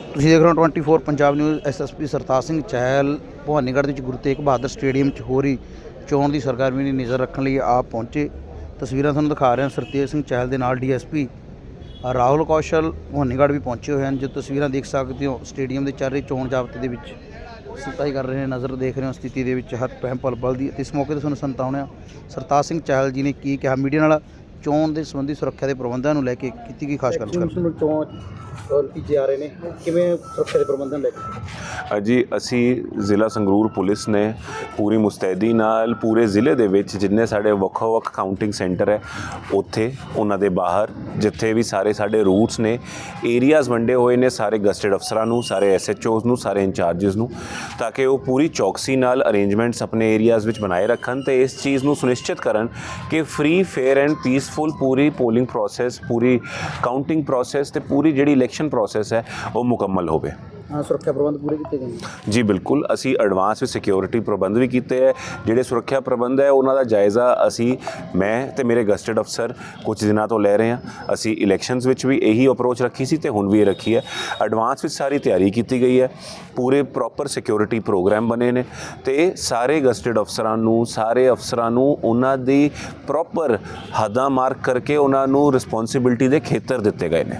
ਤੁਸੀਂ ਦੇਖ ਰਹੇ ਹੋ 24 ਪੰਜਾਬ ਨਿਊਜ਼ ਐਸਐਸਪੀ ਸਰਤਾਜ ਸਿੰਘ ਚਹਿਲ ਭਵਾਨੀਗੜ੍ਹ ਵਿੱਚ ਗੁਰੂ ਤੇਗ ਬਹਾਦਰ ਸਟੇਡੀਅਮ 'ਚ ਹੋ ਰਹੀ ਚੋਣ ਦੀ ਸਰਗਰਮੀ ਦੀ ਨਜ਼ਰ ਰੱਖਣ ਲਈ ਆਪ ਪਹੁੰਚੇ। ਤਸਵੀਰਾਂ ਤੁਹਾਨੂੰ ਦਿਖਾ ਰਹੇ ਹਾਂ। ਸਰਤੇਜ ਸਿੰਘ ਚਹਿਲ ਦੇ ਨਾਲ ਡੀਐਸਪੀ ਰਾਹੁਲ ਕੌਸ਼ਲ ਭਵਾਨੀਗੜ੍ਹ ਵੀ ਪਹੁੰਚੇ ਹੋਏ ਹਨ। ਜੋ ਤਸਵੀਰਾਂ ਦੇਖ ਸਕਦੇ ਹੋ, ਸਟੇਡੀਅਮ ਦੇ ਚੱਲ ਰਹੀ ਚੋਣ ਜਾਬਤੇ ਦੇ ਵਿੱਚ ਸਤਾਈ ਕਰ ਰਹੇ ਨੇ। ਨਜ਼ਰ ਦੇਖ ਰਹੇ ਹੋ ਸਥਿਤੀ ਦੇ ਵਿੱਚ ਹਰ ਪਹਿਮ ਪਲ ਦੀ। ਅਤੇ ਇਸ ਮੌਕੇ ਤੇ ਤੁਹਾਨੂੰ ਸੰਤਾਉਣਿਆ ਸਰਤਾਜ ਸਿੰਘ ਚਹਿਲ ਜੀ ਨੇ ਕੀ ਕਿਹਾ? ਮੀਡੀਆ ਨਾਲ ਚੋਣ ਦੇ ਸੰਬੰਧੀ ਸੁਰੱਖਿਆ ਦੇ ਪ੍ਰਬੰਧਾਂ ਨੂੰ ਲੈ ਕੇ ਕੀਤੀ ਗਈ ਖਾਸ ਗੱਲ ਨੂੰ ਚੋਣ ਆ ਰਹੇ ਨੇ। ਕਿਵੇਂ ਸੁਰੱਖਿਆ ਦੇ ਪ੍ਰਬੰਧਨ ਲੈ ਕੇ? ਅਜੀ ਅਸੀਂ ਜ਼ਿਲ੍ਹਾ ਸੰਗਰੂਰ ਪੁਲਿਸ ਨੇ ਪੂਰੀ ਮੁਸਤੈਦੀ ਨਾਲ ਪੂਰੇ ਜ਼ਿਲ੍ਹੇ ਦੇ ਵਿੱਚ ਜਿੰਨੇ ਸਾਡੇ ਵੱਖੋ-ਵੱਖ ਕਾਊਂਟਿੰਗ ਸੈਂਟਰ ਹੈ ਉੱਥੇ ਉਹਨਾਂ ਦੇ ਬਾਹਰ ਜਿੱਥੇ ਵੀ ਸਾਰੇ ਸਾਡੇ ਰੂਟਸ ਨੇ ਏਰੀਆਜ਼ ਵੰਡੇ ਹੋਏ ਨੇ ਸਾਰੇ ਗਸਟਡ ਅਫਸਰਾਂ ਨੂੰ ਸਾਰੇ ਐਸਐਚਓਜ਼ ਨੂੰ ਸਾਰੇ ਇੰਚਾਰजेस ਨੂੰ ਤਾਂ ਕਿ ਉਹ ਪੂਰੀ ਚੌਕਸੀ ਨਾਲ ਅਰੇਂਜਮੈਂਟਸ ਆਪਣੇ ਏਰੀਆਜ਼ ਵਿੱਚ ਬਣਾਏ ਰੱਖਣ ਤੇ ਇਸ ਚੀਜ਼ ਨੂੰ ਸੁਨਿਸ਼ਚਿਤ ਕਰਨ ਕਿ ਫ੍ਰੀ ਫੇਅਰ ਐਂਡ ਪੀਸਫੁਲ ਪੂਰੀ ਪੋਲਿੰਗ ਪ੍ਰੋਸੈਸ ਪੂਰੀ ਕਾਊਂਟਿੰਗ ਪ੍ਰੋਸੈਸ ਤੇ ਪੂਰੀ ਜਿਹੜੀ ਇਲੈਕਸ਼ਨ ਪ੍ਰੋਸੈਸ ਹੈ, ਉਹ ਮੁਕੰਮਲ ਹੋਵੇ। ਸੁਰੱਖਿਆ ਪ੍ਰਬੰਧ ਪੂਰੇ ਕੀਤੇ ਗਏ ਨੇ ਜੀ, ਬਿਲਕੁਲ। ਅਸੀਂ ਐਡਵਾਂਸ ਵਿੱਚ ਸਿਕਿਉਰਿਟੀ ਪ੍ਰਬੰਧ ਵੀ ਕੀਤੇ ਹੈ। ਜਿਹੜੇ ਸੁਰੱਖਿਆ ਪ੍ਰਬੰਧ ਹੈ, ਉਹਨਾਂ ਦਾ ਜਾਇਜ਼ਾ ਅਸੀਂ, ਮੈਂ ਤੇ ਮੇਰੇ ਗਸਟਡ ਅਫਸਰ ਕੁਝ ਦਿਨਾਂ ਤੋਂ ਲੈ ਰਹੇ ਹਾਂ। ਅਸੀਂ ਇਲੈਕਸ਼ਨਸ ਵਿੱਚ ਵੀ ਇਹੀ ਅਪਰੋਚ ਰੱਖੀ ਸੀ ਤੇ ਹੁਣ ਵੀ ਇਹ ਰੱਖੀ ਹੈ। ਐਡਵਾਂਸ ਵਿੱਚ ਸਾਰੀ ਤਿਆਰੀ ਕੀਤੀ ਗਈ ਹੈ। ਪੂਰੇ ਪ੍ਰੋਪਰ ਸਿਕਿਉਰਿਟੀ ਪ੍ਰੋਗਰਾਮ ਬਣੇ ਨੇ ਤੇ ਸਾਰੇ ਗਸਟਡ ਅਫਸਰਾਂ ਨੂੰ, ਸਾਰੇ ਅਫਸਰਾਂ ਨੂੰ ਉਹਨਾਂ ਦੀ ਪ੍ਰੋਪਰ ਹੱਦਾਂ ਮਾਰਕ ਕਰਕੇ ਉਹਨਾਂ ਨੂੰ ਰਿਸਪੌਂਸਿਬਿਲਟੀ ਦੇ ਖੇਤਰ ਦਿੱਤੇ ਗਏ ਨੇ।